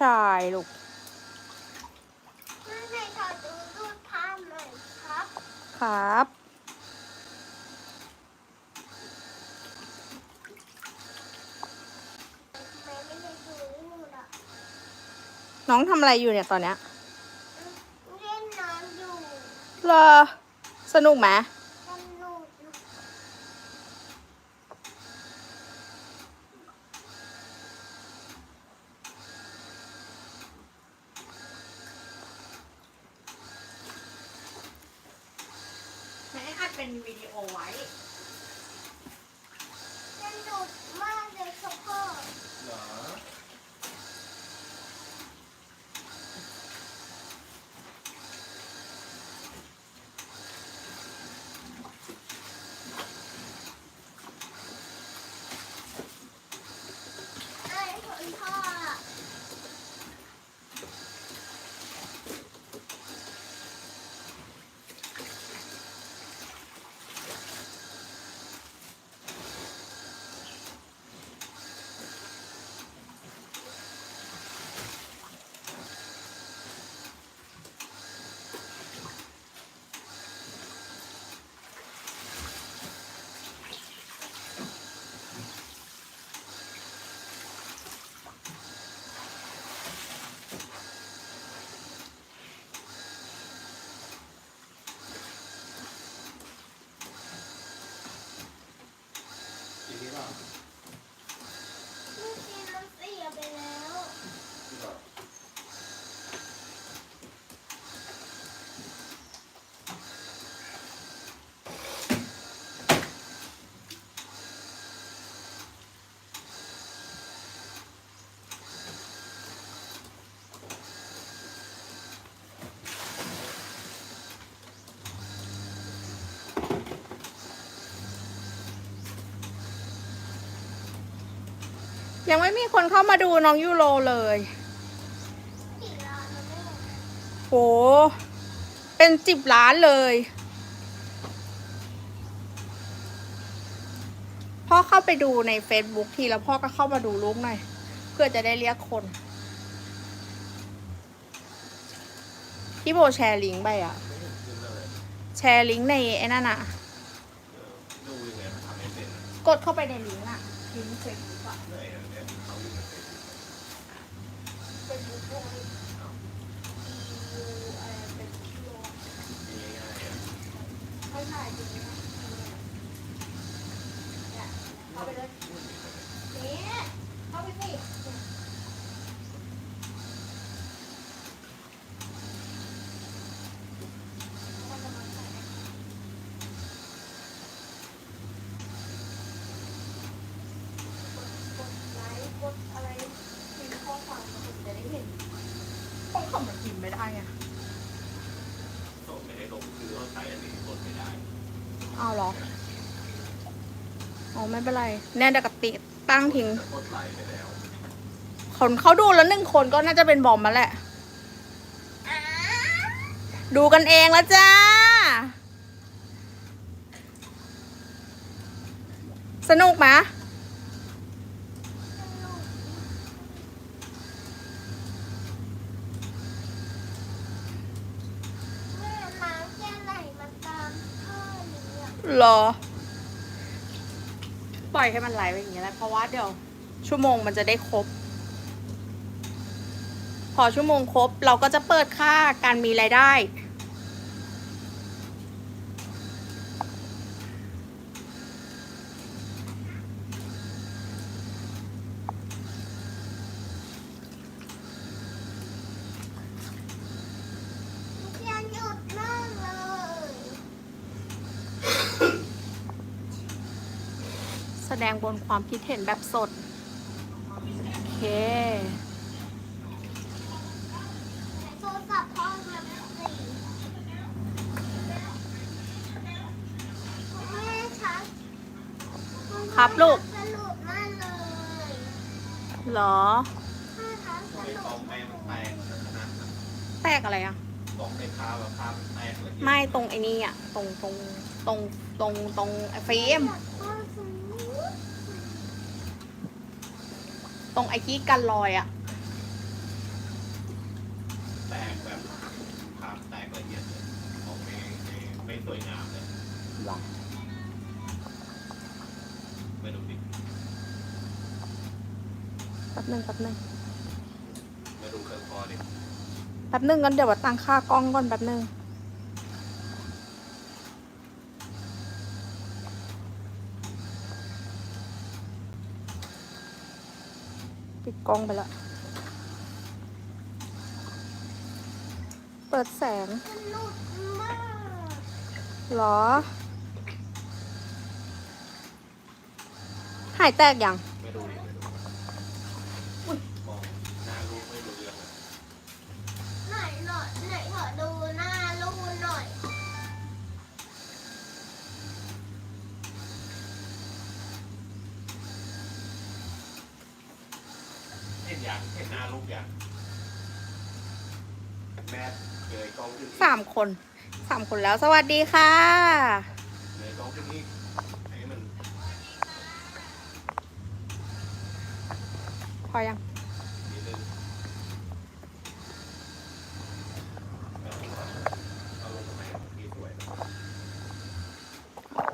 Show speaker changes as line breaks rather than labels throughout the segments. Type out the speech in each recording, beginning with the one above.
ชายลูก
แม่ให้ถอดดูรูปภาพหน่อยครับ
ครับ
แม่ไม่ได้ดูรูปอะ
น้องทำอะไรอยู่เนี่ยตอนเนี้ย
เล่นน้ำอยู่
เหรอสนุกไหม
ยั
ง
ไม่
มีคนเข้ามาดูน้องยูโรเลยโห เป็นสิบล้านเลย พ่อเข้าไปดูใน Facebook ทีแล้วพ่อก็เข้ามาดูรูปหน่อย เพื่อจะได้เรียกคนพี่โบแชร์ลิงก์ไปอะ
ไม่เห็นขึ้นเลย
แชร์ลิงก์ในไอ้นั่นอะ
เออดูยังไงมันทำไม่เป็น
กดเข้าไปในลิงก์อะลิงก์เฟซบุ๊กอะ
เหนื่อยนะเนี่ยเขาอยู่ใน เป็นมุก
พวกนี้
มีง่ายๆอะ
เขาถ่ายจริงนะเนี่ยเข้าไปเลยเข้าไปสิ กดไลค์กดอะไรพิมพ์ข้อความมาผมจะได้เห็น ต้องคำมันพิมพ์ไม่ได้ไง
ส่งไม่ได้ลงคือเขาใช้อันนี้กดไม่ได้
เอาเหรอ อ๋อไม่เป็นไร แน่เดี๋ยวกับติตั้งทิ้ง
แต่กดไลค์ไปแล้ว
คนเขาดูแล้วหนึ่งคนก็น่าจะเป็นบอมมาแหละ
อ้า
ดูกันเองแล้วจ้า สนุกไหม
สนุกแม่น้ำแค่ไหลมาตามท่อนี้อะ
เห รอ ปล่อยให้มันไหลไปอย่างนี้แหละเพราะว่าเดี๋ยวชั่วโมงมันจะได้ครบ พอชั่วโมงครบเราก็จะเปิดค่าการมีรายได้
ยังหยุดมากเลย
แสดงบน ความคิดเห็นแบบสด โอเค
โทรศัพท์พ่อแบบสี่แม่ครับ
ครับลูก
สนุกมากเลย
เหรอ
แม่ครับส
ใน
นุ
กล่อกงแม่มันแตกขนาดนั้น
แตกอะไรอะ
กล่องในพาแบบพามันแตกเลย
ไม่ตรงไอ้นี่อะ ตรงตรงตรงตรงตรงไอ้ฟิล์ม
พ่อสนุก
ตรงไอ้ที่กันรอยอะ
แแต
กแบบภาพแตกละเอียดเลยออกไม่ไม่ไม่สวยงามเลย
หรอ
ไม่ดูดิ
แป๊บหนึงแป๊บหนึง
ไม่ดูเครื่องคอดิ
แป๊บหนึงกันเดี๋ยวว่าตั้งค่ากล้องก่อนแป๊บหนึง ปิดกล้องไปแล้วเปิดแสงหรอ หายแตกยัง
ไม่ดูดิไม่ดูมองหน้าลูกไม่รู้เรื่องเลย
ไหนหน่อยไหนขอดูหน้าลูกหน่อย
เห็นยังเห็นหน้าลูกยังแม่เกยกล้องขึ้นอีก
สามคนสามคนแล้วสวัสดีค่ะ
เกยกล้องขึ้นอีกให้มัน
พอยัง
นิดนึงแล้วเอาลงทำไมมีสวยนะ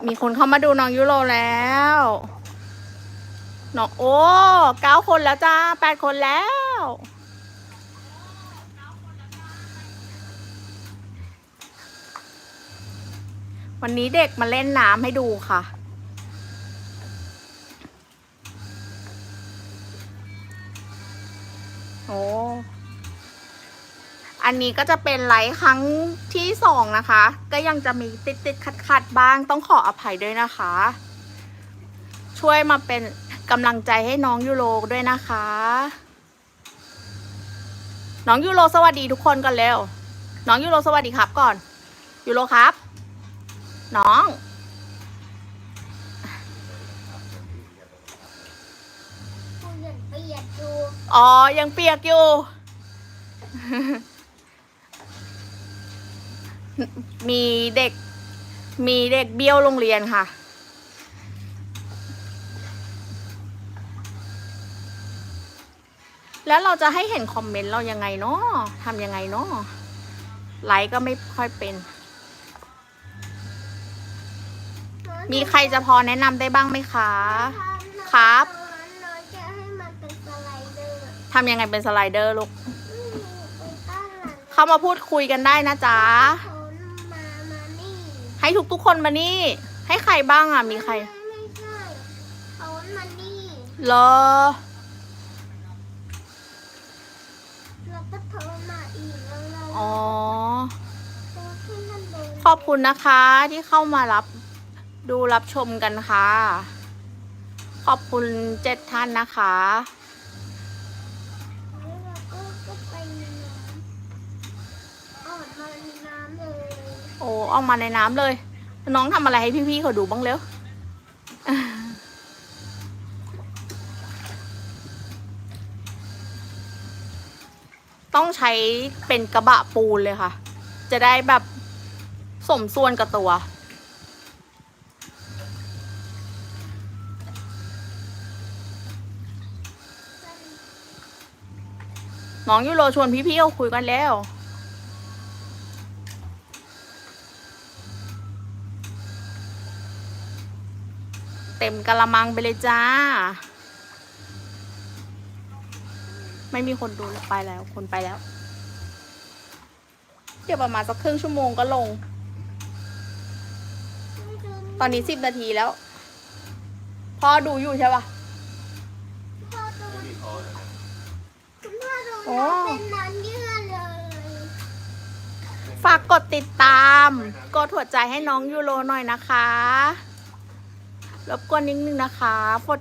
มีคนเข้ามาดูน้องยูโรแล้ว น้องโอ้เก้าคนแล้วจ้าแปดคนแล้ว วันนี้เด็กมาเล่นน้ำให้ดูค่ะ โอ้อันนี้ก็จะเป็นไลฟ์ครั้งที่สองนะคะ ก็ยังจะมีติดติดขัดขัดบ้างต้องขออภัยด้วยนะคะ ช่วยมาเป็น กำลังใจให้น้องยูโรด้วยนะคะ น้องยูโรสวัสดีทุกคนกันเร็ว น้องยูโรสวัสดีครับก่อน ยูโรครับ น้อง
กูยังเปียกดู
อ๋อ ยังเปียกอยู่ มีเด็ก มีเด็กเบี้ยวโรงเรียนค่ะ แล้วเราจะให้เห็นคอมเมนต์เรายังไงเนาะทำยังไงเนาะไลค์ก็ไม่ค่อยเป็น มีใครจะพอแนะนำได้บ้างไหมคะ ครับ
น้อยจะให้มันเป็นสไลเดอร์
ทำยังไงเป็นสไลเดอร์ลูก
อืมไปตั้งหลัง
เข้ามาพูดคุยกันได้นะจ๊ะ
คนมา มานี่
ให้ทุกทุกๆคนมานี่ ให้ใครบ้างอะ มีใคร
ไม่ไม่ใช่เขามานี่
เหรอ
แล้วก็โทรมาอีกแล้วเรา
อ๋อ
โทรขึ้นด้านบน
ขอบคุณนะคะที่เข้ามารับดูรับชมกันค่ะ ขอบคุณเจ็ดท่านนะคะ
แล้วเราก็ก็ไปในน้ำออกมาในน้ำเลย
โอ้ออกมาในน้ำเลย น้องทำอะไรให้พี่ๆเขาดูบ้างเร็ว ต้องใช้เป็นกระบะปูนเลยค่ะ จะได้แบบสมส่วนกับตัว น้องยูโรชวนพี่ๆเขาคุยกันแล้วเต็มกะละมังไปเลยจ้า ไม่มีคนดูแล้วไปแล้ว คนไปแล้ว เดี๋ยวประมาณสักครึ่งชั่วโมงก็ลง ตอนนี้สิบนาทีแล้ว พ่อดูอยู่ใช่ปะ
พ่อดู
ไม่มีคอเลยนะ
คุณพ่อดู
โอ้
น้ำเป็นน้ำเยื่อเลย
ฝากกดติดตาม กดหัวใจให้น้องยูโรหน่อยนะคะรบกวนนิดนึงนะคะกด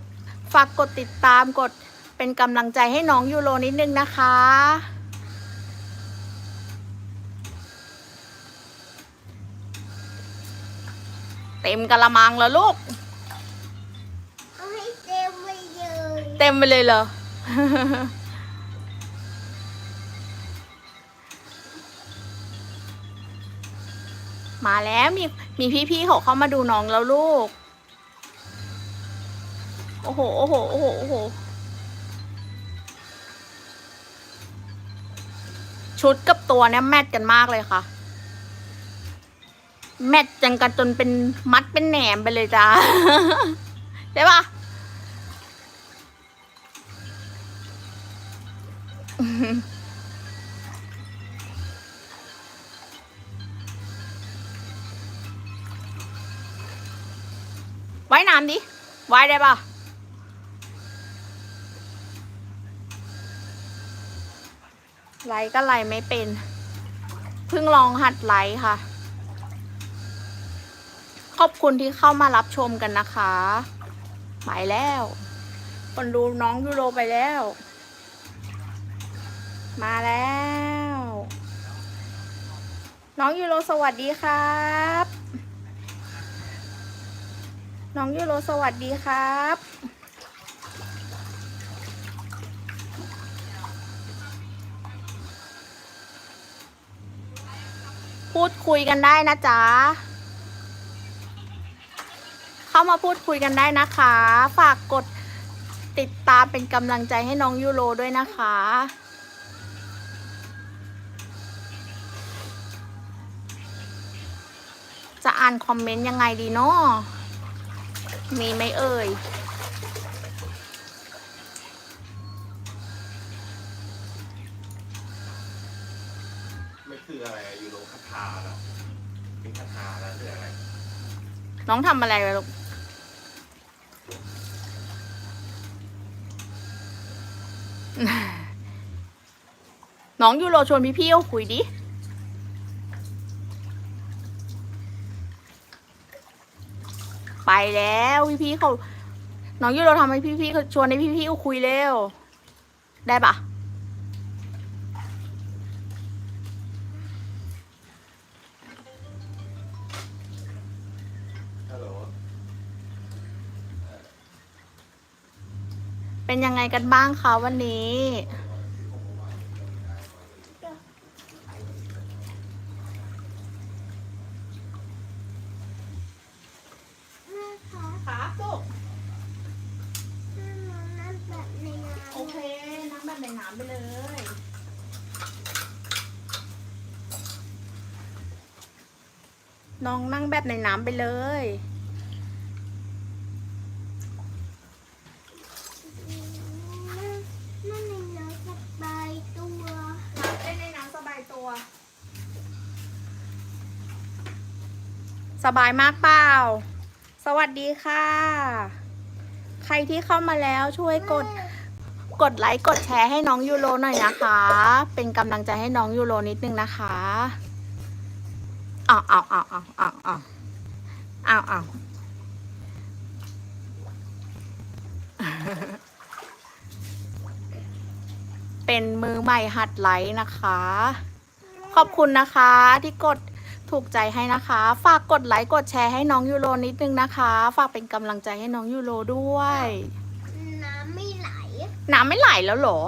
ฝากกดติดตามกด เป็นกำลังใจให้น้องยูโรนิดนึงนะคะ เต็มกะละมังแล้วลูก
เอาให้เต็มไปเลย
เต็มไปเลยเหรอ มาแล้วมีมีพี่ๆเขาเข้ามาดูน้องแล้วลูก โอ้โห โอ้โห โอ้โห โอ้โห ชุดกับตัวเนี้ยแมทกันมากเลยค่ะ แมทจังกันจนเป็นมัดเป็นแหนมไปเลยจ้าได้ปะว่ายน้ำดิว่ายได้ปะ ไลฟ์ก็ไลฟ์ไม่เป็น เพิ่งลองหัดไลฟ์ค่ะ ขอบคุณที่เข้ามารับชมกันนะคะไปแล้ว คนดูน้องยูโรไปแล้ว มาแล้ว น้องยูโรสวัสดีครับ น้องยูโรสวัสดีครับ พูดคุยกันได้นะจ๊ะ เข้ามาพูดคุยกันได้นะคะ ฝากกดติดตามเป็นกำลังใจให้น้องยูโรด้วยนะคะ จะอ่านคอมเมนต์ยังไงดีเนาะมีไหมเอ่ย
ไม่คืออะไรอะยูโรคาถาแล้วเป็นคาถาแล้วคืออะไร
น้องทำอะไรไปลูกน้องยูโรชวนพี่ๆเขาคุยดิ ไปแล้วพี่ๆเขา น้องยูโรทำให้พี่ๆเขาชวนให้พี่ๆเขาคุยเร็ว ได้ปะ เป็นยังไงกันบ้างคะวันนี้
แม่คะ
ครับลูก
แม่น้องนั่นแบบในน้ำ
โอเค น้ำแบบในน้ำไปเลย น้องนั่งแบบในน้ำไปเลย
นั่นในน้ำสบายตัว
เล่นในน้ำสบายตัว ส บายมากเปล่า สวัสดีค่ะ ใครที่เข้ามาแล้วช่วยกด กดไลค์กดแชร์ให้น้องยูโรหน่อยนะคะ เป็นกำลังใจให้น้องยูโรนิดนึงนะคะอ้าวอ้าวอ้าวอ้าวอ้าวอ้าวอ้าวอ้าวเป็นมือใหม่หัดไลค์นะคะ ขอบคุณนะคะที่กด ถูกใจให้นะคะ ฝากกดไลค์กดแชร์ให้น้องยูโรนิดนึงนะคะ ฝากเป็นกำลังใจให้น้องยูโรด้วย
น้ำไม่ไหล
น้ำไม่ไหลแล้วเหรอ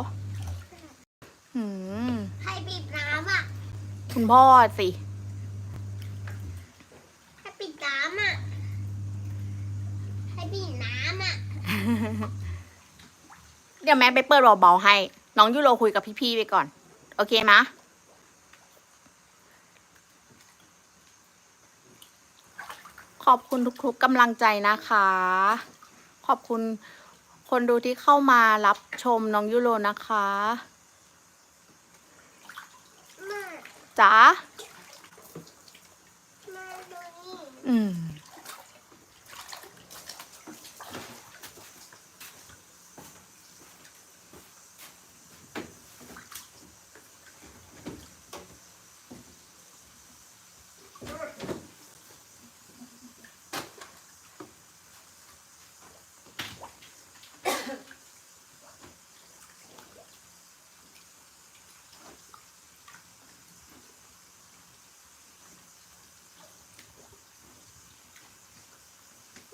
หืม
ใครปิดน้ำอะ
คุณพ่อสิ
ใครปิดน้ำอะใครปิดน้ำอะ
เดี๋ยวแม่ไปเปิดเบาๆให้ น้องยูโรคุยกับพี่ๆไปก่อน โอเคไหมะ ขอบคุณทุกๆกำลังใจนะคะ ขอบคุณคนดูที่เข้ามารับชมน้องยูโรนะคะ
แม่
จ๋า
แม่ดูนี่
อืม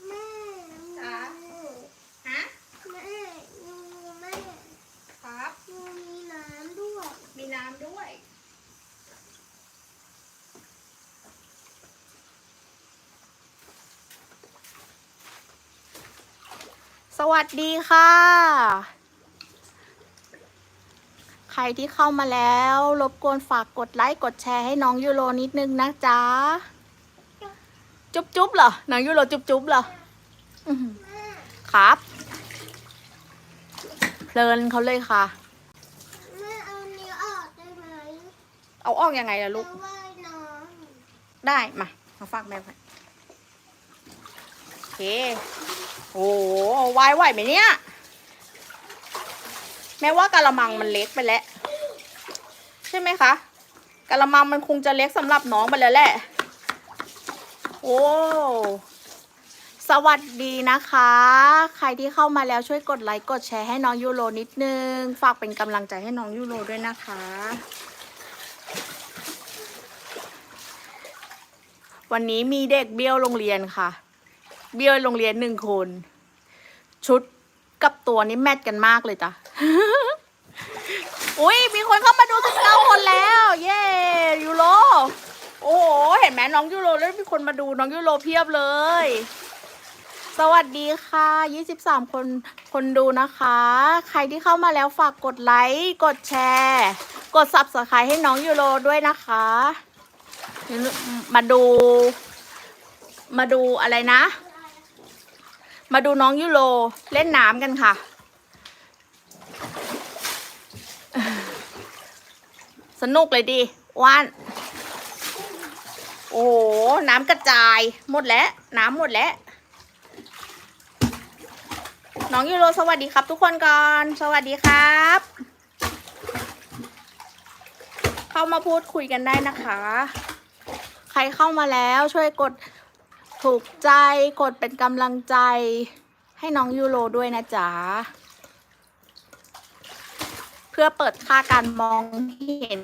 แม่
จ๊ะ ฮะ
แม่ดูแม่
ครับ
ดูมีน้ำด้วย
มีน้ำด้วย สวัสดีค่ะ ใครรที่เข้ามาแล้ว รบกวนฝากกดไลค์กดแชร์ให้น้องยูโรนิดนึงนะจ๊ะ จุ๊บจุ๊บเหรอน้องยูโรจุ๊บจุ๊บเหรออื้อหือ
แม่
ครับ เพลินเขาเลยค่ะ
แม่เอานิ้วออกได้ไหม
เอาออกยังไงล่ะลูก
จะว่ายน้
ได้ มามาฝากแม่ไปโอเค โอ้วายไหวไหมเนี่ย แม่ว่ากะละมังมันเล็กไปแล้ว ใช่ไหมคะกะละมังมันคงจะเล็กสำหรับน้องไปแล้วแหละ โอ้สวัสดีนะคะ ใครที่เข้ามาแล้วช่วยกดไลค์กดแชร์ให้น้องยูโรนิดนึง ฝากเป็นกำลังใจให้น้องยูโรด้วยนะคะ วันนี้มีเด็กเบี้ยวโรงเรียนค่ะ เบี้ยโรงเรียนหนึ่งคน ชุดกับตัวนี้แมทกันมากเลยจ้ะอุ้ยมีคนเข้ามาดูสิบเก้าคนแล้ว เย้ยูโรโอ้โหเห็นไหมน้องยูโรแล้วมีคนมาดูน้องยูโรเพียบเลย สวัสดีค่ะ23คนคนดูนะคะ ใครที่เข้ามาแล้วฝากกดไลค์กดแชร์ กด subscribe ให้น้องยูโรด้วยนะคะ มาดู มาดูอะไรนะ มาดูน้องยูโรเล่นน้ำกันค่ะ สนุกเลยดิว่านโอ้โหน้ำกระจายหมดแล้ว น้ำหมดแล้ว น้องยูโรสวัสดีครับ ทุกคนก่อน สวัสดีครับ เข้ามาพูดคุยกันได้นะคะ ใครเข้ามาแล้วช่วยกด ถูกใจกดเป็นกำลังใจ ให้น้องยูโรด้วยนะจ๊ะ เพื่อเปิดค่าการมองเห็น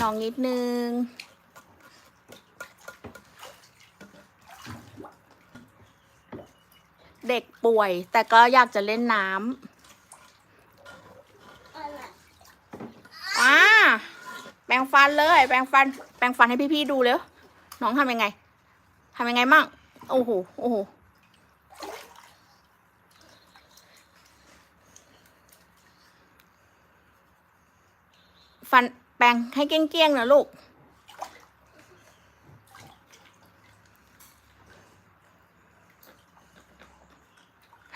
น้องนิดนึงเด็กป่วย แต่ก็อยากจะเล่นน้ำ
อ่า
แปรงฟันเลย แปรงฟัน แปรงฟันให้พี่ๆดูเลยน้องทำยังไงำยังไงมั่ง โอ้โห โอ้โห ฟันแปรงให้เกี้ยงๆนะลูก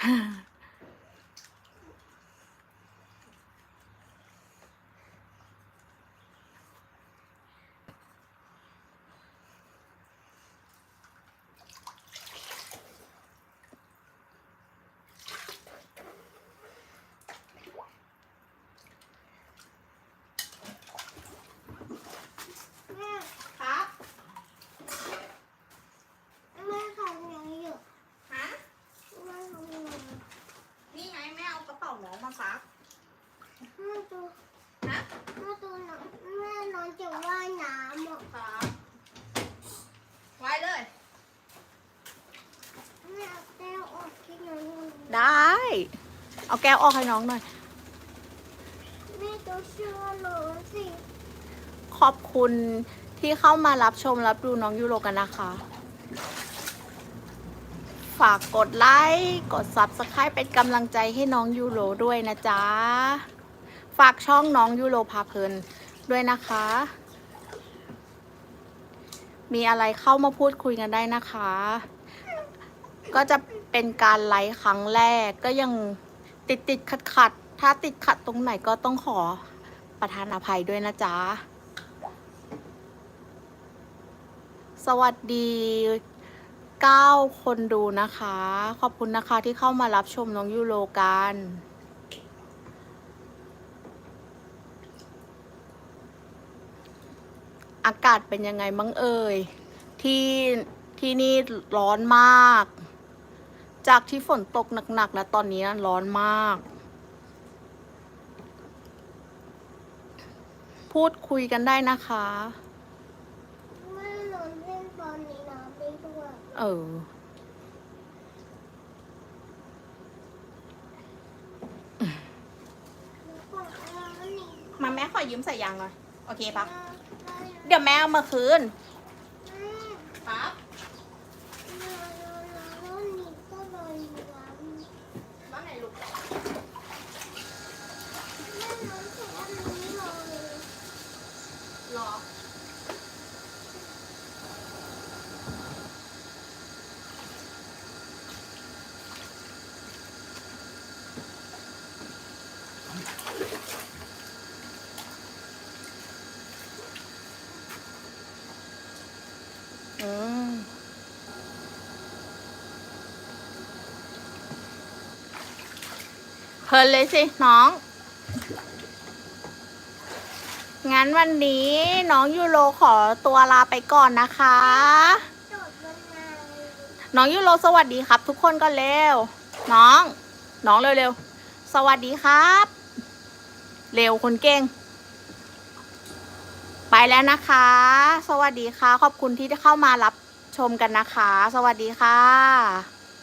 ฮ่า
ครับ
แม่ทำยังไงอยู่
ฮะ
แม่ทำยังไง
นี่ไงแม่เอากระเป๋าน้องมาซัก
แม่ดู
ฮะ
แม่ดูน้องแม่น้องจะว่ายน้ำอะ
ครับไว้เลย
แม่เอาแก้วออกที่น้องอยู่
ได้ เอาแก้วออกให้น้องหน่อย
แม่ดูเชื่อหนูสิ
ขอบคุณที่เข้ามารับชมรับดูน้องยูโรกันนะคะ ฝากกดไลค์กด Subscribe เป็นกำลังใจให้น้องยูโรด้วยนะจ๊ะ ฝากช่องน้องยูโรพาเพลินด้วยนะคะ มีอะไรเข้ามาพูดคุยกันได้นะคะ ก็จะ เป็นการไลฟ์ครั้งแรกก็ยังติดติดขัดขัดถ้าติดขัดตรงไหนก็ต้องขอประทานอภัยด้วยนะจ๊ะ สวัสดี 9 คนดูนะคะ ขอบคุณนะคะที่เข้ามารับชมน้องยูโรกันอากาศเป็นยังไงบ้างเอ่ยที่ที่นี่ร้อนมาก จากที่ฝนตกหนักๆแล้วตอนนี้ร้อนมาก พูดคุยกันได้นะคะ
แม่นอนเล่นบอลในน้ำได้ด้วย
เออ
แล้วก็เอาอันนี้
มาแม่ขอยืมใส่ยางหน่อย โอเคปะ
ได้
เดี๋ยวแม่เอามาคืน
แม่
ครับ
แล้วนี่ก็ลอยน้ำ
ว่าไหนลูก
แม่น้องจะว่
เพ ลินเลยสิน้อง งั้นวันนี้น้องยูโรขอตัวลาไปก่อนนะคะ น้องยูโรสวัสดีครับ ทุกคนก็เร็ว น้อง น้องเร็วๆ สวัสดีครับ เร็วคนเก่ง ไปแล้วนะคะ สวัสดีค่ะ ขอบคุณที่ได้เข้ามารับชมกันนะคะ สวัสดีค่ะ